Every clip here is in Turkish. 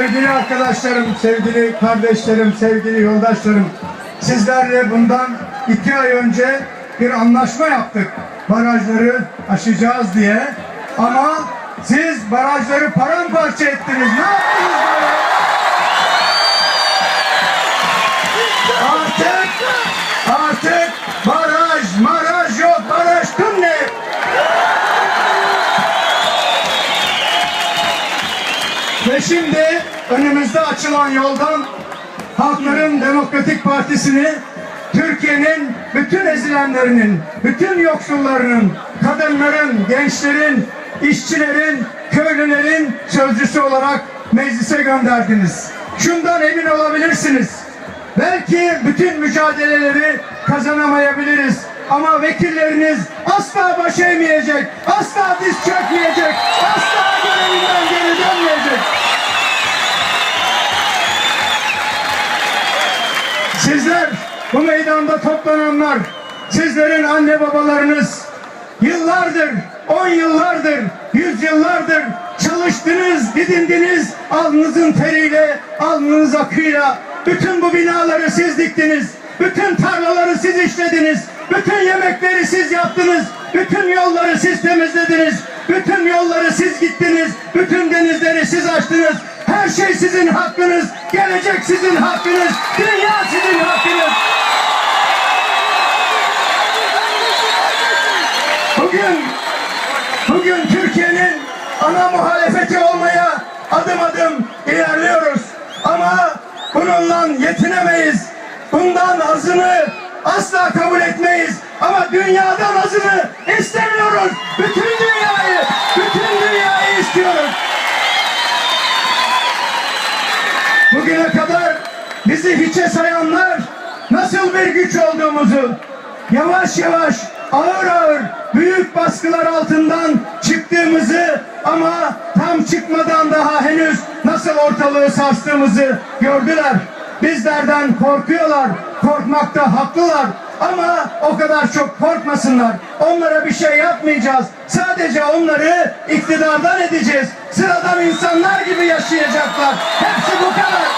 Sevgili arkadaşlarım, sevgili kardeşlerim, sevgili yoldaşlarım, sizlerle bundan iki ay önce bir anlaşma yaptık. Barajları aşacağız diye. Ama siz barajları paramparça ettiniz. Ne yaptınız? Artık, artık baraj, maraj yok, baraj tüm ne? Ve şimdi açılan yoldan Halkların Demokratik Partisi'ni Türkiye'nin bütün ezilenlerinin, bütün yoksullarının, kadınların, gençlerin, işçilerin, köylülerin sözcüsü olarak meclise gönderdiniz. Şundan emin olabilirsiniz. Belki bütün mücadeleleri kazanamayabiliriz. Ama vekilleriniz asla baş eğmeyecek, asla diz çökmeyecek, asla bu meydanda toplananlar, sizlerin anne babalarınız. Yıllardır, on yıllardır, yüz yıllardır çalıştınız, didindiniz, alnınızın teriyle, alnınız akıyla. Bütün bu binaları siz diktiniz, bütün tarlaları siz işlediniz, bütün yemekleri siz yaptınız, bütün yolları siz temizlediniz, bütün yolları siz gittiniz, bütün denizleri siz açtınız. Her şey sizin hakkınız, gelecek sizin hakkınız, dünya sizin hakkınız. Bugün, bugün Türkiye'nin ana muhalefeti olmaya adım adım ilerliyoruz. Ama bununla yetinemeyiz. Bundan azını asla kabul etmeyiz. Ama dünyadan azını istemiyoruz. Bütün dünyayı, bütün dünyayı istiyoruz. Bugüne kadar bizi hiçe sayanlar nasıl bir güç olduğumuzu yavaş yavaş ağır ağır büyük baskılar altından çıktığımızı ama tam çıkmadan daha henüz nasıl ortalığı sarstığımızı gördüler. Bizlerden korkuyorlar. Korkmakta haklılar. Ama o kadar çok korkmasınlar. Onlara bir şey yapmayacağız. Sadece onları iktidardan edeceğiz. Sıradan insanlar gibi yaşayacaklar. Hepsi bu kadar.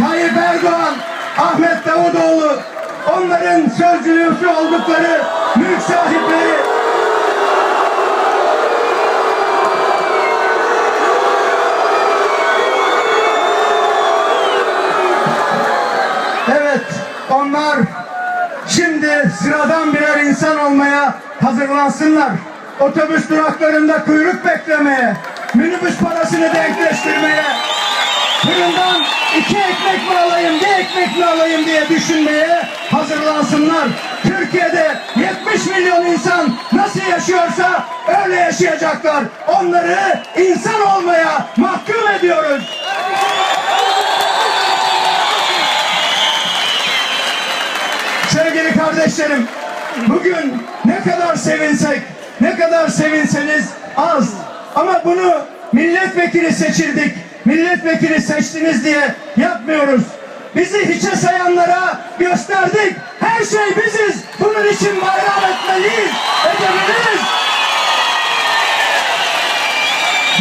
Tayyip Erdoğan, Ahmet Davutoğlu, onların sözcülüğü oldukları mülk sahipleri Evet, onlar şimdi sıradan birer insan olmaya hazırlansınlar. Otobüs duraklarında kuyruk beklemeye, minibüs parasını denkleştirmeye, fırından iki ekmek mi alayım, bir ekmek mi alayım diye düşünmeye hazırlansınlar. Türkiye'de 70 milyon insan nasıl yaşıyorsa öyle yaşayacaklar. Onları insan olmaya mahkum ediyoruz. Sevgili kardeşlerim, bugün ne kadar sevinsek, ne kadar sevinseniz az. Ama bunu milletvekili seçildik, milletvekili seçtiniz diye yapmıyoruz. Bizi hiçe sayanlara gösterdik. Her şey biziz. Bunun için bayram etmeliyiz, edebiliriz.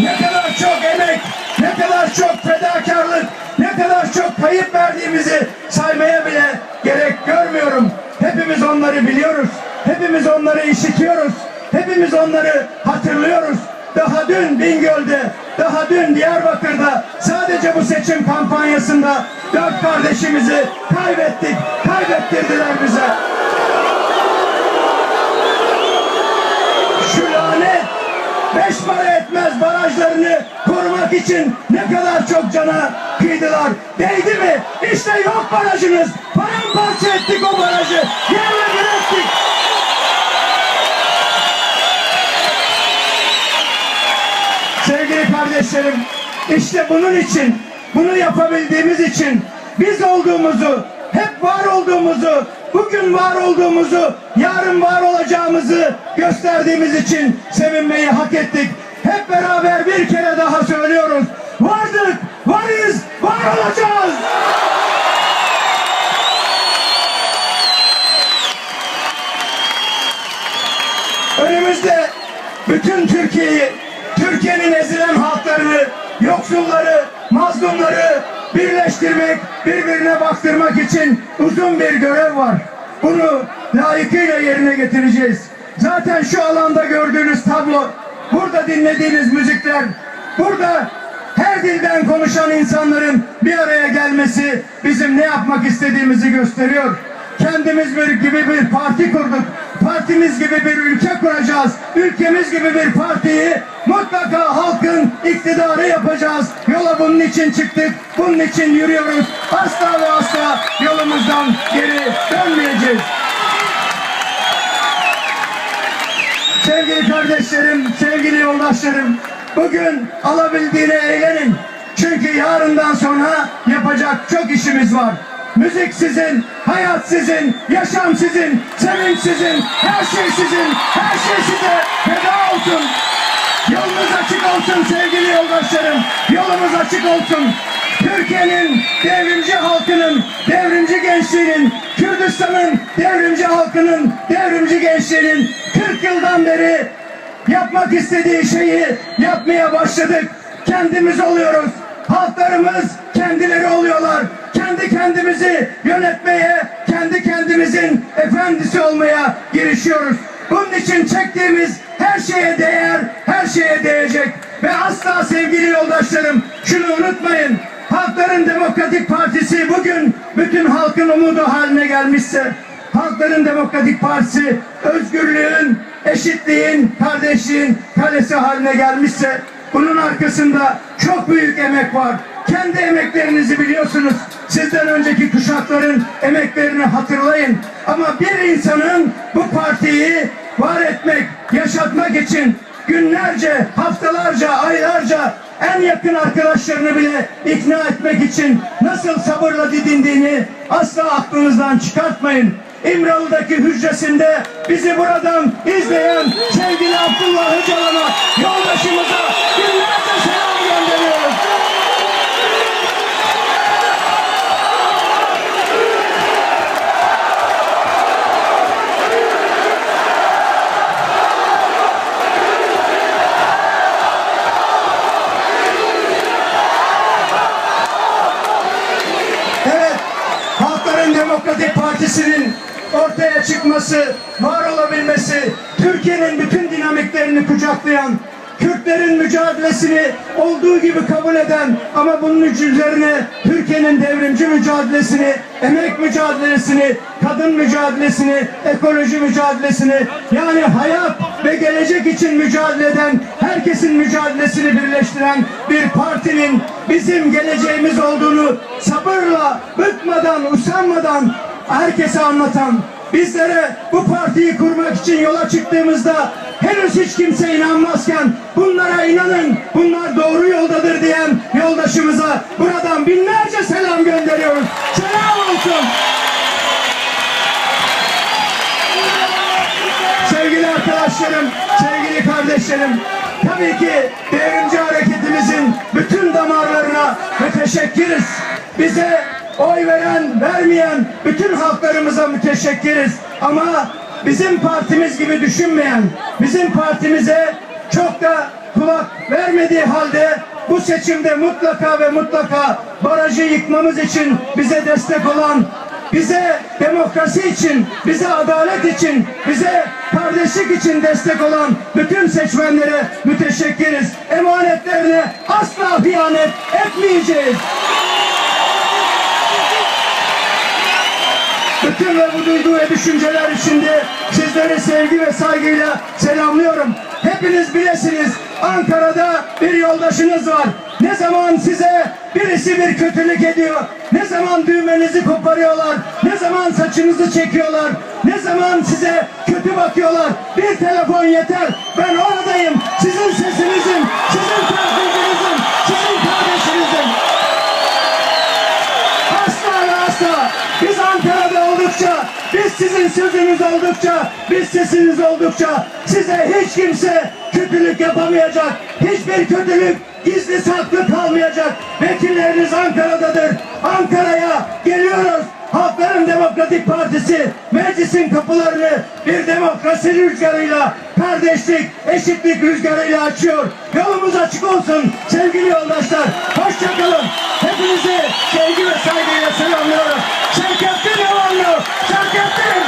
Ne kadar çok emek, ne kadar çok fedakarlık, ne kadar çok kayıp verdiğimizi saymaya bile gerek görmüyorum. Hepimiz onları biliyoruz. Hepimiz onları işitiyoruz. Hepimiz onları hatırlıyoruz. Daha dün Bingöl'de, daha dün Diyarbakır'da sadece bu seçim kampanyasında dört kardeşimizi kaybettik. Kaybettirdiler bize. Şu lanet beş para etmez barajlarını korumak için ne kadar çok cana kıydılar. Değdi mi? İşte yok barajınız. Paramparça ettik o barajı. Yerle ettik. Kardeşlerim, işte bunun için, bunu yapabildiğimiz için biz olduğumuzu, hep var olduğumuzu, bugün var olduğumuzu, yarın var olacağımızı gösterdiğimiz için sevinmeyi hak ettik. Hep beraber bir kere daha söylüyoruz. Vardık, varız, var olacağız. Önümüzde bütün yoksulları, mazlumları birleştirmek, birbirine baktırmak için uzun bir görev var. Bunu layıkıyla yerine getireceğiz. Zaten şu alanda gördüğünüz tablo, burada dinlediğiniz müzikler, burada her dilden konuşan insanların bir araya gelmesi bizim ne yapmak istediğimizi gösteriyor. Kendimiz bir gibi bir parti kurduk. Partimiz gibi bir ülke kuracağız. Ülkemiz gibi bir partiyi mutlaka halkın iktidarı yapacağız. Yola bunun için çıktık. Bunun için yürüyoruz. Asla ve asla yolumuzdan geri dönmeyeceğiz. Sevgili kardeşlerim, sevgili yoldaşlarım, bugün alabildiğine eğlenin. Çünkü yarından sonra yapacak çok işimiz var. Müzik sizin, hayat sizin, yaşam sizin, sevinç sizin, her şey sizin, her şey size feda olsun. Yolunuz açık olsun sevgili yoldaşlarım, yolumuz açık olsun. Türkiye'nin devrimci halkının, devrimci gençliğinin, Kürdistan'ın devrimci halkının, devrimci gençliğinin 40 yıldan beri yapmak istediği şeyi yapmaya başladık. Kendimiz oluyoruz. Halklarımız kendileri oluyorlar. Kendi kendimizi yönetmeye, kendi kendimizin efendisi olmaya girişiyoruz. Bunun için çektiğimiz her şeye değer, her şeye değecek. Ve asla sevgili yoldaşlarım şunu unutmayın. Halkların Demokratik Partisi bugün bütün halkın umudu haline gelmişse, Halkların Demokratik Partisi özgürlüğün, eşitliğin, kardeşliğin kalesi haline gelmişse, bunun arkasında çok büyük emek var. Kendi emeklerinizi biliyorsunuz. Sizden önceki kuşakların emeklerini hatırlayın. Ama bir insanın bu partiyi var etmek, yaşatmak için günlerce, haftalarca, aylarca en yakın arkadaşlarını bile ikna etmek için nasıl sabırla didindiğini asla aklınızdan çıkartmayın. İmralı'daki hücresinde bizi buradan izleyen sevgili Abdullah Öcalan'a yoldaşımıza ortaya çıkması, var olabilmesi, Türkiye'nin bütün dinamiklerini kucaklayan, Kürtlerin mücadelesini olduğu gibi kabul eden ama bunun üzerine Türkiye'nin devrimci mücadelesini, emek mücadelesini, kadın mücadelesini, ekoloji mücadelesini yani hayat ve gelecek için mücadele eden herkesin mücadelesini birleştiren bir partinin bizim geleceğimiz olduğunu sabırla, bıkmadan, usanmadan herkese anlatan, bizlere bu partiyi kurmak için yola çıktığımızda henüz hiç kimse inanmazken bunlara inanın, bunlar doğru yoldadır diyen yoldaşımıza buradan binlerce selam gönderiyoruz. Selam olsun. Sevgili arkadaşlarım, sevgili kardeşlerim, tabii ki devrimci hareketimizin bütün damarlarına müteşekkiriz. Bize oy veren, vermeyen bütün halklarımıza müteşekkiriz. Ama bizim partimiz gibi düşünmeyen, bizim partimize çok da kulak vermediği halde bu seçimde mutlaka ve mutlaka barajı yıkmamız için bize destek olan bize demokrasi için, bize adalet için, bize kardeşlik için destek olan bütün seçmenlere müteşekkiriz. Emanetlerine asla hıyanet etmeyeceğiz. Bütün ve bu duygu ve düşünceler içinde sizleri sevgi ve saygıyla selamlıyorum. Hepiniz bilesiniz Ankara'da bir yoldaşınız var. Ne zaman size birisi bir kötülük ediyor, ne zaman düğmenizi koparıyorlar, ne zaman saçınızı çekiyorlar, ne zaman size kötü bakıyorlar. Bir telefon yeter. Ben oradayım. Sizin sesinizin, sizin temsilcinizin, Sizin sözünüz oldukça, biz sesiniz oldukça size hiç kimse kötülük yapamayacak. Hiçbir kötülük gizli saklı kalmayacak. Vekilleriniz Ankara'dadır. Ankara'ya geliyoruz. Halkların Demokratik Partisi meclisin kapılarını bir demokrasi rüzgarıyla, kardeşlik, eşitlik rüzgarıyla açıyor. Yolumuz açık olsun sevgili yoldaşlar. Hoşçakalın. Hepinizi sevgi ve saygıyla selamlıyorum. Şerkettin Yalanlı. Şerkettin.